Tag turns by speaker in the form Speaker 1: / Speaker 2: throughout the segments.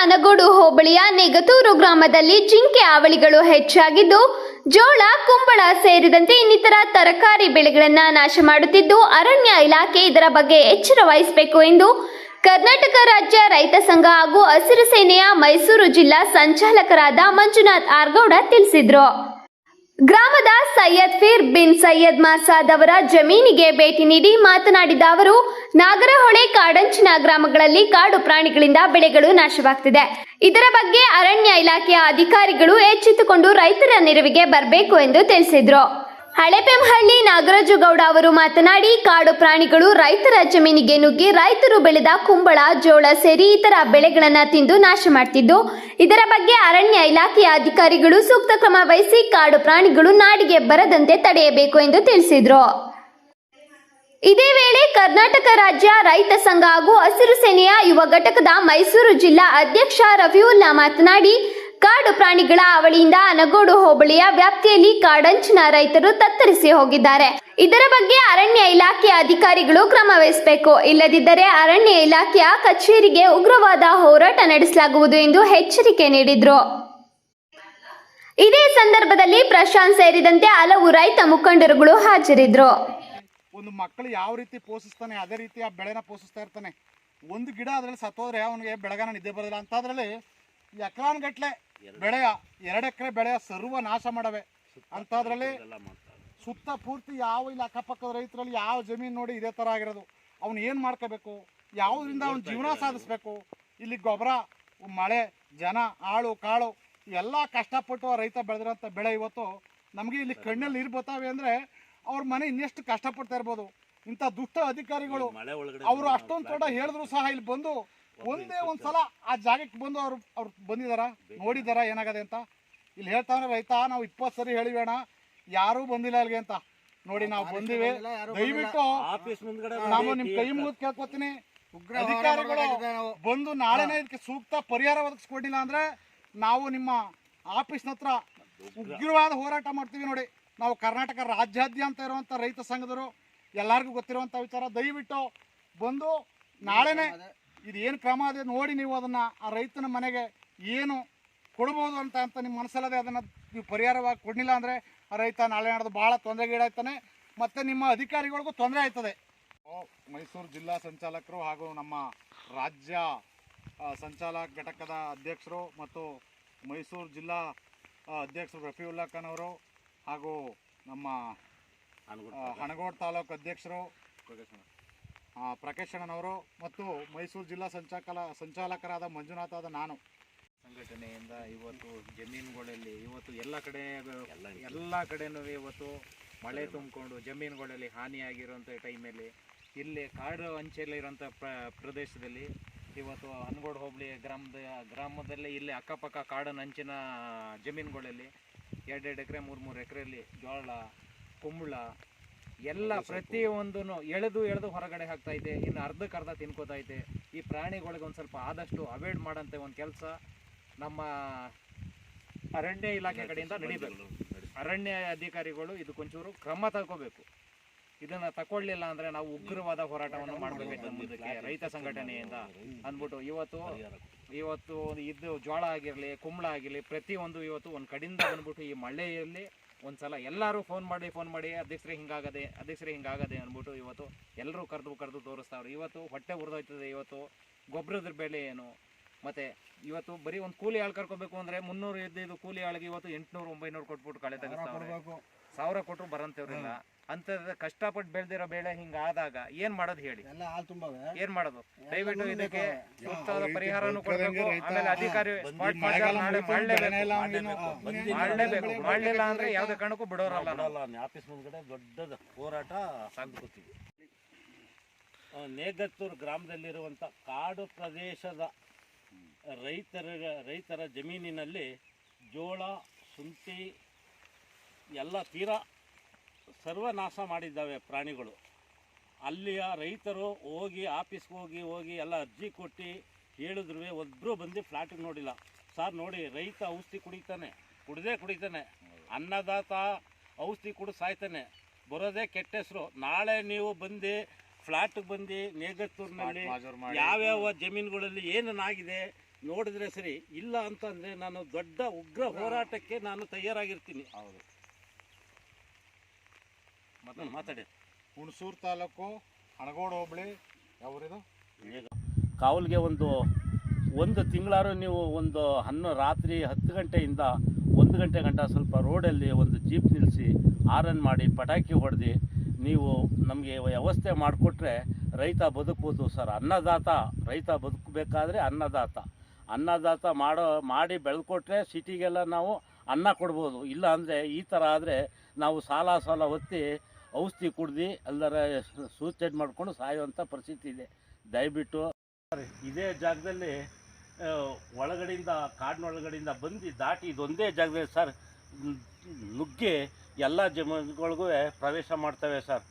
Speaker 1: ಅನಗೋಡು ಹೋಬಳಿಯ ನೆಗತೂರು ಗ್ರಾಮದಲ್ಲಿ ಜಿಂಕೆ ಹಾವಳಿಗಳು ಹೆಚ್ಚಾಗಿದ್ದು, ಜೋಳ, ಕುಂಬಳ ಸೇರಿದಂತೆ ಇನ್ನಿತರ ತರಕಾರಿ ಬೆಳೆಗಳನ್ನು ನಾಶ ಮಾಡುತ್ತಿದ್ದು, ಅರಣ್ಯ ಇಲಾಖೆ ಇದರ ಬಗ್ಗೆ ಎಚ್ಚರ ವಹಿಸಬೇಕು ಎಂದು ಕರ್ನಾಟಕ ರಾಜ್ಯ ರೈತ ಸಂಘ ಹಾಗೂ ಹಸಿರು ಸೇನೆಯ ಮೈಸೂರು ಜಿಲ್ಲಾ ಸಂಚಾಲಕರಾದ ಮಂಜುನಾಥ್ ಆರ್ಗೌಡ ತಿಳಿಸಿದರು. ಗ್ರಾಮದ ಸೈಯದ್ ಫೀರ್ ಬಿನ್ ಸೈಯದ್ ಮಾಸಾದ್ ಅವರ ಜಮೀನಿಗೆ ಭೇಟಿ ನೀಡಿ ಮಾತನಾಡಿದ ಅವರು ನಾಗರಹೊಳೆ, ಕಾಡಂಚಿನ ಗ್ರಾಮಗಳಲ್ಲಿ ಕಾಡು ಪ್ರಾಣಿಗಳಿಂದ ಬೆಳೆಗಳು ನಾಶವಾಗ್ತಿದೆ. ಇದರ ಬಗ್ಗೆ ಅರಣ್ಯ ಇಲಾಖೆಯ ಅಧಿಕಾರಿಗಳು ಎಚ್ಚೆತ್ತುಕೊಂಡು ರೈತರ ನೆರವಿಗೆ ಬರಬೇಕು ಎಂದು ತಿಳಿಸಿದ್ರು. ಹಳೆಪೆಂಹಳ್ಳಿ ನಾಗರಾಜು ಗೌಡ ಅವರು ಮಾತನಾಡಿ, ಕಾಡು ಪ್ರಾಣಿಗಳು ರೈತರ ಜಮೀನಿಗೆ ನುಗ್ಗಿ ರೈತರು ಬೆಳೆದ ಕುಂಬಳ, ಜೋಳ, ಸೇರಿ ಇತರ ಬೆಳೆಗಳನ್ನು ತಿಂದು ನಾಶ ಮಾಡ್ತಿದ್ದು. ಇದರ ಬಗ್ಗೆ ಅರಣ್ಯ ಇಲಾಖೆಯ ಅಧಿಕಾರಿಗಳು ಸೂಕ್ತ ಕ್ರಮ ವಹಿಸಿ ಕಾಡು ಪ್ರಾಣಿಗಳು ನಾಡಿಗೆ ಬರದಂತೆ ತಡೆಯಬೇಕು ಎಂದು ತಿಳಿಸಿದರು. ಇದೇ ವೇಳೆ ಕರ್ನಾಟಕ ರಾಜ್ಯ ರೈತ ಸಂಘ ಹಾಗೂ ಹಸಿರು ಸೇನೆಯ ಯುವ ಘಟಕದ ಮೈಸೂರು ಜಿಲ್ಲಾ ಅಧ್ಯಕ್ಷ ರಫಿಯುಲ್ಲಾ ಮಾತನಾಡಿ, ಕಾಡು ಪ್ರಾಣಿಗಳ ಅವಳಿಯಿಂದ ಅನಗೋಡು ಹೋಬಳಿಯ ವ್ಯಾಪ್ತಿಯಲ್ಲಿ ಕಾಡಂಚಿನ ರೈತರು ತತ್ತರಿಸಿ ಹೋಗಿದ್ದಾರೆ. ಇದರ ಬಗ್ಗೆ ಅರಣ್ಯ ಇಲಾಖೆಯ ಅಧಿಕಾರಿಗಳು ಕ್ರಮ ವಹಿಸಬೇಕು. ಇಲ್ಲದಿದ್ದರೆ ಅರಣ್ಯ ಇಲಾಖೆಯ ಕಚೇರಿಗೆ ಉಗ್ರವಾದ ಹೋರಾಟ ನಡೆಸಲಾಗುವುದು ಎಂದು ಎಚ್ಚರಿಕೆ ನೀಡಿದ್ರು. ಇದೇ ಸಂದರ್ಭದಲ್ಲಿ ಪ್ರಶಾಂತ್ ಸೇರಿದಂತೆ ಹಲವು ರೈತ ಮುಖಂಡರುಗಳು ಹಾಜರಿದ್ದರು
Speaker 2: ಒಂದು ಮಕ್ಕಳು ಯಾವ ರೀತಿ ಪೋಷಿಸ್ತಾನೆ ಅದೇ ರೀತಿ ಆ ಬೆಳೆನ ಪೋಷಿಸ್ತಾ ಇರ್ತಾನೆ. ಒಂದು ಗಿಡ ಅದರಲ್ಲಿ ಸತ್ತೋದ್ರೆ ಅವನಿಗೆ ಬೆಳಗಾನ ನಿದ್ದೆ ಬರೋದಿಲ್ಲ. ಅಂಥದ್ರಲ್ಲಿ ಎಕರಾನ್ಗಟ್ಲೆ ಬೆಳೆಯ ಎರಡು ಎಕರೆ ಬೆಳೆಯ ಸರ್ವ ನಾಶ ಮಾಡವೆ. ಅಂಥದ್ರಲ್ಲಿ ಸುತ್ತ ಪೂರ್ತಿ ಯಾವ ಇಲ್ಲಿ ಅಕ್ಕಪಕ್ಕದ ರೈತರಲ್ಲಿ ಯಾವ ಜಮೀನು ನೋಡಿ ಇದೇ ಥರ ಆಗಿರೋದು. ಅವ್ನು ಏನು ಮಾಡ್ಕೋಬೇಕು? ಯಾವುದರಿಂದ ಅವ್ನ ಜೀವನ ಸಾಧಿಸ್ಬೇಕು? ಇಲ್ಲಿ ಗೊಬ್ಬರ ಮಳೆ ಜನ ಆಳು ಕಾಳು ಎಲ್ಲ ಕಷ್ಟಪಟ್ಟು ಆ ರೈತ ಬೆಳೆದಿರೋಂಥ ಬೆಳೆ ಇವತ್ತು ನಮಗೆ ಇಲ್ಲಿ ಕಣ್ಣಲ್ಲಿ ನೀರು ಬರ್ತಾವೆ ಅಂದರೆ ಅವ್ರ ಮನೆ ಇನ್ನೆಷ್ಟು ಕಷ್ಟಪಡ್ತಾ ಇರ್ಬೋದು. ಇಂಥ ದುಷ್ಟ ಅಧಿಕಾರಿಗಳು ಅವರು ಅಷ್ಟೊಂದು ತೋಟ ಹೇಳಿದ್ರು ಸಹ ಇಲ್ಲಿ ಬಂದು ಒಂದೇ ಒಂದು ಸಲ ಆ ಜಾಗಕ್ಕೆ ಬಂದು ಅವ್ರು ಅವ್ರು ಬಂದಿದಾರ? ನೋಡಿದಾರ ಏನಾಗದೆ ಅಂತ? ಇಲ್ಲಿ ಹೇಳ್ತಾನೆ ರೈತ ನಾವು ಇಪ್ಪತ್ತು ಸರಿ ಹೇಳಿವೇಣ ಯಾರೂ ಬಂದಿಲ್ಲ ಅಲ್ಲಿಗೆ ಅಂತ. ನೋಡಿ ನಾವು ಬಂದಿವಿ. ದಯವಿಟ್ಟು
Speaker 3: ಆಫೀಸ್ ಮುಂದ್ಗಡೆ
Speaker 2: ನಾವು ನಿಮ್ ಕೈ ಮುಗಿದು ಕೇಳ್ಕೊತೀನಿ. ಅಧಿಕಾರಿಗಳು ಬಂದು ನಾಳೆನೇ ಇದಕ್ಕೆ ಸೂಕ್ತ ಪರಿಹಾರ ಒದಗಿಸ್ಕೊಂಡಿಲ್ಲ ಅಂದ್ರೆ ನಾವು ನಿಮ್ಮ ಆಫೀಸ್ನ ಹತ್ರ ಉಗ್ರವಾದ ಹೋರಾಟ ಮಾಡ್ತೀವಿ ನೋಡಿ. ನಾವು ಕರ್ನಾಟಕ ರಾಜ್ಯಾದ್ಯಂತ ಇರುವಂತ ರೈತ ಸಂಘದವರು ಎಲ್ಲರಿಗೂ ಗೊತ್ತಿರುವಂತ ವಿಚಾರ ದಯವಿಟ್ಟು ಬಂದು ನಾಳೆನೆ ಇದು ಏನು ಕ್ರಮ ಅದೇ ನೋಡಿ ನೀವು ಅದನ್ನ ಆ ರೈತನ ಮನೆಗೆ ಏನು ಕೊಡ್ಬೋದು ಅಂತ ಅಂತ ನಿಮ್ಮ ಮನಸ್ಸಲ್ಲದೆ ಅದನ್ನ ನೀವು ಪರಿಹಾರವಾಗಿ ಕೊಡಲಿಲ್ಲ ಅಂದ್ರೆ ಆ ರೈತ ನಾಳೆ ನಾಡ್ದು ಬಹಳ ತೊಂದರೆಗೀಡಾಯ್ತಾನೆ. ಮತ್ತೆ ನಿಮ್ಮ ಅಧಿಕಾರಿಗಳಿಗೂ ತೊಂದರೆ ಆಯ್ತದೆ. ಮೈಸೂರು ಜಿಲ್ಲಾ ಸಂಚಾಲಕರು ಹಾಗೂ ನಮ್ಮ ರಾಜ್ಯ ಸಂಚಾಲಕ ಘಟಕದ ಅಧ್ಯಕ್ಷರು ಮತ್ತು ಮೈಸೂರು ಜಿಲ್ಲಾ ಅಧ್ಯಕ್ಷರು ರಫೀವುಲ್ಲಾ ಖಾನ್ ಅವರು ಹಾಗೂ ನಮ್ಮ ಹಣಗೋಡ್ ತಾಲೂಕು ಅಧ್ಯಕ್ಷರು. ಪ್ರಕಾಶಣ್ಣನವರು ಪ್ರಕಾಶ್ ಮತ್ತು ಮೈಸೂರು ಜಿಲ್ಲಾ ಸಂಚಾಲಕ ಸಂಚಾಲಕರಾದ ಮಂಜುನಾಥಾದ ನಾನು.
Speaker 4: ಸಂಘಟನೆಯಿಂದ ಇವತ್ತು ಜಮೀನುಗಳಲ್ಲಿ ಇವತ್ತು ಎಲ್ಲ ಕಡೆ ಎಲ್ಲ ಕಡೆನೂ ಇವತ್ತು ಮಳೆ ತುಂಬಿಕೊಂಡು ಜಮೀನುಗಳಲ್ಲಿ ಹಾನಿಯಾಗಿರುವಂಥ ಟೈಮಲ್ಲಿ ಇಲ್ಲಿ ಕಾಡು ಅಂಚೆಯಲ್ಲಿರುವಂಥ ಪ್ರ ಪ್ರದೇಶದಲ್ಲಿ ಇವತ್ತು ಅನ್ಗೋಡ್ ಹೋಬಳಿ ಗ್ರಾಮದ ಗ್ರಾಮದಲ್ಲಿ ಇಲ್ಲಿ ಅಕ್ಕಪಕ್ಕ ಕಾಡಿನ ಅಂಚಿನ ಜಮೀನುಗಳಲ್ಲಿ ಎರಡೆರಡು ಎಕರೆ ಮೂರು ಮೂರು ಎಕರೆಯಲ್ಲಿ ಜೋಳ ಕುಂಬಳ ಎಲ್ಲ ಪ್ರತಿಯೊಂದೂ ಎಳೆದು ಎಳೆದು ಹೊರಗಡೆ ಹಾಕ್ತಾ ಇದೆ. ಇನ್ನು ಅರ್ಧಕ್ಕೆ ಅರ್ಧ ತಿನ್ಕೋತಾ ಇದೆ. ಈ ಪ್ರಾಣಿಗಳಿಗೆ ಒಂದು ಸ್ವಲ್ಪ ಆದಷ್ಟು ಅವಾಯ್ಡ್ ಮಾಡೋಂಥ ಒಂದು ಕೆಲಸ. ನಮ್ಮ ಅರಣ್ಯ ಇಲಾಖೆ ಕಡೆಯಿಂದ ನಡೀಬೇಕು. ಅರಣ್ಯ ಅಧಿಕಾರಿಗಳು ಇದಕ್ಕೊಂಚೂರು ಕ್ರಮ ತಗೋಬೇಕು. ಇದನ್ನ ತಗೊಳ್ಳಿಲ್ಲ ಅಂದ್ರೆ ನಾವು ಉಗ್ರವಾದ ಹೋರಾಟವನ್ನು ಮಾಡಬೇಕು ಮುಂದಕ್ಕೆ ರೈತ ಸಂಘಟನೆಯಿಂದ ಅಂದ್ಬಿಟ್ಟು ಇವತ್ತು ಇವತ್ತು ಇದು ಜೋಳ ಆಗಿರಲಿ ಕುಂಬಳ ಆಗಿರಲಿ ಪ್ರತಿಯೊಂದು ಇವತ್ತು ಒಂದು ಕಡೆಯಿಂದ ಬಂದ್ಬಿಟ್ಟು ಈ ಮಳೆಯಲ್ಲಿ ಒಂದ್ಸಲ ಎಲ್ಲರೂ ಫೋನ್ ಮಾಡಿ ಫೋನ್ ಮಾಡಿ ಅಧ್ಯಕ್ಷರೇ ಹಿಂಗಾಗದೆ ಅಧ್ಯಕ್ಷರೇ ಹಿಂಗಾಗದೆ ಅಂದ್ಬಿಟ್ಟು ಇವತ್ತು ಎಲ್ಲರೂ ಕರೆದು ಕರೆದು ತೋರಿಸ್ತಾವ್ರು. ಇವತ್ತು ಹೊಟ್ಟೆ ಉರಿದೋಯ್ತದೆ ಇವತ್ತು ಗೊಬ್ಬರದ ಬೆಲೆ ಏನು? ಮತ್ತೆ ಇವತ್ತು ಬರೀ ಒಂದು ಕೂಲಿ ಆಳು ಕರ್ಕೋಬೇಕು ಅಂದ್ರೆ ಮುನ್ನೂರು ಇದ್ದಿದ್ದು ಕೂಲಿ ಆಳಿಗೆ ಇವತ್ತು ಎಂಟುನೂರು ಒಂಬೈನೂರು ಕೊಟ್ಬಿಟ್ಟು ಕಳೆ ತೆಗೆಸ್ತಾವ್ರೆ. ಸಾವಿರ ಕೊಟ್ಟರು ಬರಂತವ್ರಿಲ್ಲ. ಅಂತ ಕಷ್ಟಪಟ್ಟು ಬೆಳೆದಿರೋ ಬೆಳೆ ಹಿಂಗಾದಾಗ ಏನ್ ಮಾಡೋದು ಹೇಳಿ?
Speaker 3: ಎಲ್ಲ ಹಾಲು ತುಂಬವೆ.
Speaker 4: ಏನ್ ಮಾಡೋದು? ದಯವಿಟ್ಟು ಇದಕ್ಕೆ ಸೂಕ್ತವಾದ ಪರಿಹಾರನೂ ಕೊಡಬೇಕು. ಆಮೇಲೆ ಅಧಿಕಾರಿ ಮಾಡ್ಲೇಬೇಕು. ಮಾಡ್ಲಿಲ್ಲ ಅಂದ್ರೆ ಯಾವ್ದೇ ಕಾರಣಕ್ಕೂ ಬಿಡೋರಲ್ಲ. ನಾವು.
Speaker 3: ಆಫೀಸ್ ಮುಂದ್ಗಡೆ ದೊಡ್ಡದ ಹೋರಾಟ ಸಾಗುತ್ತೀವಿ ನೇಗತ್ತೂರು ಗ್ರಾಮದಲ್ಲಿರುವಂಥ ಕಾಡು ಪ್ರದೇಶದ ರೈತರ ರೈತರ ಜಮೀನಿನಲ್ಲಿ ಜೋಳ ಶುಂಠಿ ಎಲ್ಲ ತೀರಾ ಸರ್ವನಾಶ ಮಾಡಿದ್ದಾವೆ ಪ್ರಾಣಿಗಳು. ಅಲ್ಲಿಯ ರೈತರು ಹೋಗಿ ಆಫೀಸ್ಗೆ ಹೋಗಿ ಹೋಗಿ ಎಲ್ಲ ಅರ್ಜಿ ಕೊಟ್ಟು ಹೇಳಿದ್ರು ಒಬ್ಬರು ಬಂದು ಫ್ಲಾಟಿಗೆ ನೋಡಿಲ್ಲ. ಸರ್ ನೋಡಿ ರೈತ ಔಷಧಿ ಕುಡಿತಾನೆ ಕುಡ್ದೇ ಕುಡಿತಾನೆ ಅನ್ನದಾತ ಔಷಧಿ ಕುಡಿದು ಸಾಯ್ತಾನೆ ಬರೋದೇ ಕೆಟ್ಟ ಹೆಸರು. ನಾಳೆ ನೀವು ಬಂದು ಫ್ಲಾಟ್ಗೆ ಬಂದು ನೇಗತ್ತೂರಿನಲ್ಲಿ. ಯಾವ್ಯಾವ ಜಮೀನುಗಳಲ್ಲಿ ಏನೇನಾಗಿದೆ ನೋಡಿದ್ರೆ ಸರಿ ಇಲ್ಲ ಅಂತಂದರೆ ನಾನು ದೊಡ್ಡ ಉಗ್ರ ಹೋರಾಟಕ್ಕೆ ನಾನು ತಯಾರಾಗಿರ್ತೀನಿ.
Speaker 2: ಹೌದು.
Speaker 3: ಮಾತಾಡಿ.
Speaker 2: ಹುಣಸೂರು ತಾಲೂಕು ಹಣಗೋಡು ಹೋಬಳಿ ಯಾವೂರಿದು?
Speaker 3: ಕಾವಲ್ಗೆ ಒಂದು ಒಂದು ತಿಂಗಳಾರು ನೀವು ಒಂದು ಹನ್ನೊ ರಾತ್ರಿ ಹತ್ತು ಗಂಟೆಯಿಂದ ಒಂದು ಗಂಟೆ ಗಂಟ ಸ್ವಲ್ಪ ರೋಡಲ್ಲಿ ಒಂದು ಜೀಪ್ ನಿಲ್ಲಿಸಿ ಆರನ್ ಮಾಡಿ ಪಟಾಕಿ ಹೊಡೆದು ನೀವು ನಮಗೆ ವ್ಯವಸ್ಥೆ ಮಾಡಿಕೊಟ್ರೆ ರೈತ ಬದುಕ್ಬೋದು ಸರ್. ಅನ್ನದಾತ ರೈತ ಬದುಕಬೇಕಾದ್ರೆ ಅನ್ನದಾತ. ಅನ್ನದಾತ ಮಾಡೋ ಮಾಡಿ ಬೆಳೆದುಕೊಟ್ರೆ ಸಿಟಿಗೆಲ್ಲ ನಾವು ಅನ್ನ ಕೊಡ್ಬೋದು. ಇಲ್ಲ ಅಂದರೆ ಈ ಥರ ಆದರೆ ನಾವು ಸಾಲ ಸಾಲ ಹೊತ್ತಿ ಔಷಧಿ ಕುಡ್ದು ಎಲ್ಲರ ಸೂಸೈಡ್ ಮಾಡಿಕೊಂಡು ಸಾಯುವಂಥ ಪರಿಸ್ಥಿತಿ ಇದೆ. ದಯವಿಟ್ಟು ಇದೇ ಜಾಗದಲ್ಲಿ ಒಳಗಡೆಯಿಂದ, ಕಾಡಿನೊಳಗಡೆಯಿಂದ ಬಂದು ದಾಟಿ ಇದೊಂದೇ ಜಾಗದಲ್ಲಿ ಸರ್, ನುಗ್ಗಿ ಎಲ್ಲ ಜಮೀನುಗಳಿಗೂ ಪ್ರವೇಶ ಮಾಡ್ತವೆ ಸರ್.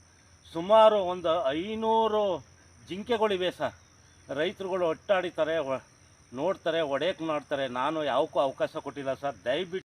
Speaker 3: ಸುಮಾರು ಒಂದು ಐನೂರು ಜಿಂಕೆಗಳಿವೆ ಸರ್. ರೈತರುಗಳು ಒಟ್ಟಾಡಿತಾರೆ ನೋಡ್ತಾರೆ ಒಡೆಯಕ್ಕೆ ಮಾಡ್ತಾರೆ. ನಾನು ಯಾವಕ್ಕೂ ಅವಕಾಶ ಕೊಟ್ಟಿಲ್ಲ ಸರ್. ದಯವಿಟ್ಟು